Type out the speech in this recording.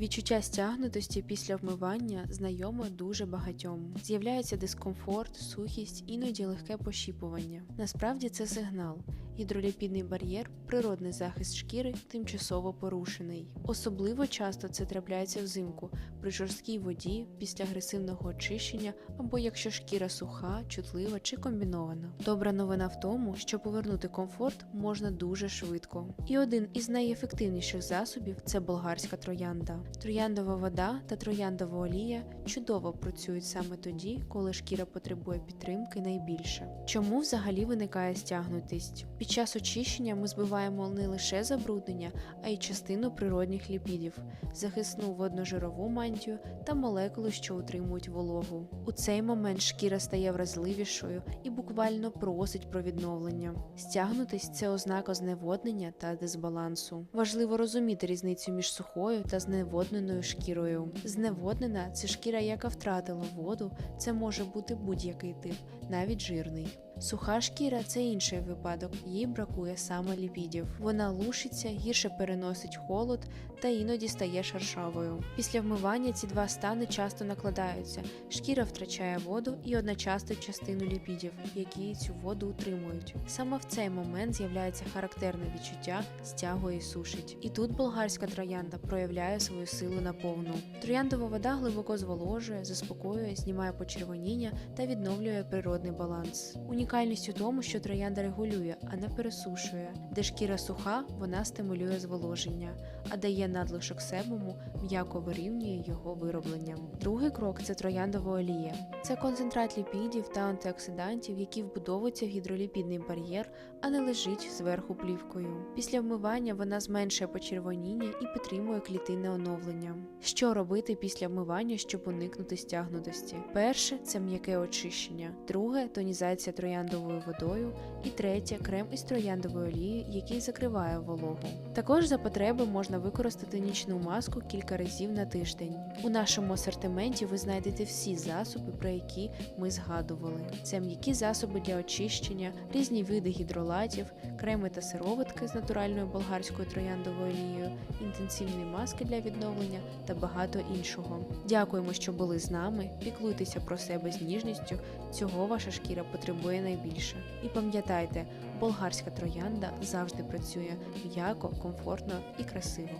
Відчуття стягнутості після вмивання знайоме дуже багатьом. З'являється дискомфорт, сухість, іноді легке пощіпування. Насправді це сигнал. Гідроліпідний бар'єр, природний захист шкіри, тимчасово порушений. Особливо часто це трапляється взимку при жорсткій воді, після агресивного очищення або якщо шкіра суха, чутлива чи комбінована. Добра новина в тому, що повернути комфорт можна дуже швидко. І один із найефективніших засобів це болгарська троянда. Трояндова вода та трояндова олія чудово працюють саме тоді, коли шкіра потребує підтримки найбільше. Чому взагалі виникає стягнутість? Під час очищення ми збиваємо не лише забруднення, а й частину природних ліпідів, захисну водножирову мантію та молекули, що утримують вологу. У цей момент шкіра стає вразливішою і буквально просить про відновлення. Стягнутість це ознака зневоднення та дисбалансу. Важливо розуміти різницю між сухою та зневодненою шкірою. Зневоднена це шкіра, яка втратила воду, це може бути будь-який тип, навіть жирний. Суха шкіра це інший випадок, їй бракує саме ліпідів. Вона лушиться, гірше переносить холод та іноді стає шершавою. Після вмивання ці два стани часто накладаються. Шкіра втрачає воду і одночасно частину ліпідів, які цю воду утримують. Саме в цей момент з'являється характерне відчуття стягує і сушить. І тут болгарська троянда проявляє свою силу наповну. Трояндова вода глибоко зволожує, заспокоює, знімає почервоніння та відновлює природний баланс. Унікальність у тому, що троянда регулює, а не пересушує. Де шкіра суха, вона стимулює зволоження, а дає надлишок себуму, м'яко вирівнює його вироблення. Другий крок це трояндова олія. Це концентрат ліпідів та антиоксидантів, які вбудовуються в гідроліпідний бар'єр, а не лежить зверху плівкою. Після вмивання вона зменшує почервоніння і підтримує клітинне оновлення. Що робити після вмивання, щоб уникнути стягнутості? Перше це м'яке очищення, друге тонізація трояндовою водою, і третє крем із трояндовою олією, який закриває вологу. Також за потреби можна використати нічну маску кілька разів на тиждень. У нашому асортименті ви знайдете всі засоби, про які ми згадували. Це м'які засоби для очищення, різні види гідролатів, креми та сироватки з натуральною болгарською трояндовою олією, інтенсивні маски для відновлення та багато іншого. Дякуємо, що були з нами. Піклуйтеся про себе з ніжністю. Цього ваша шкіра потребує найбільше. І пам'ятайте, болгарська троянда завжди працює м'яко, комфортно і красиво.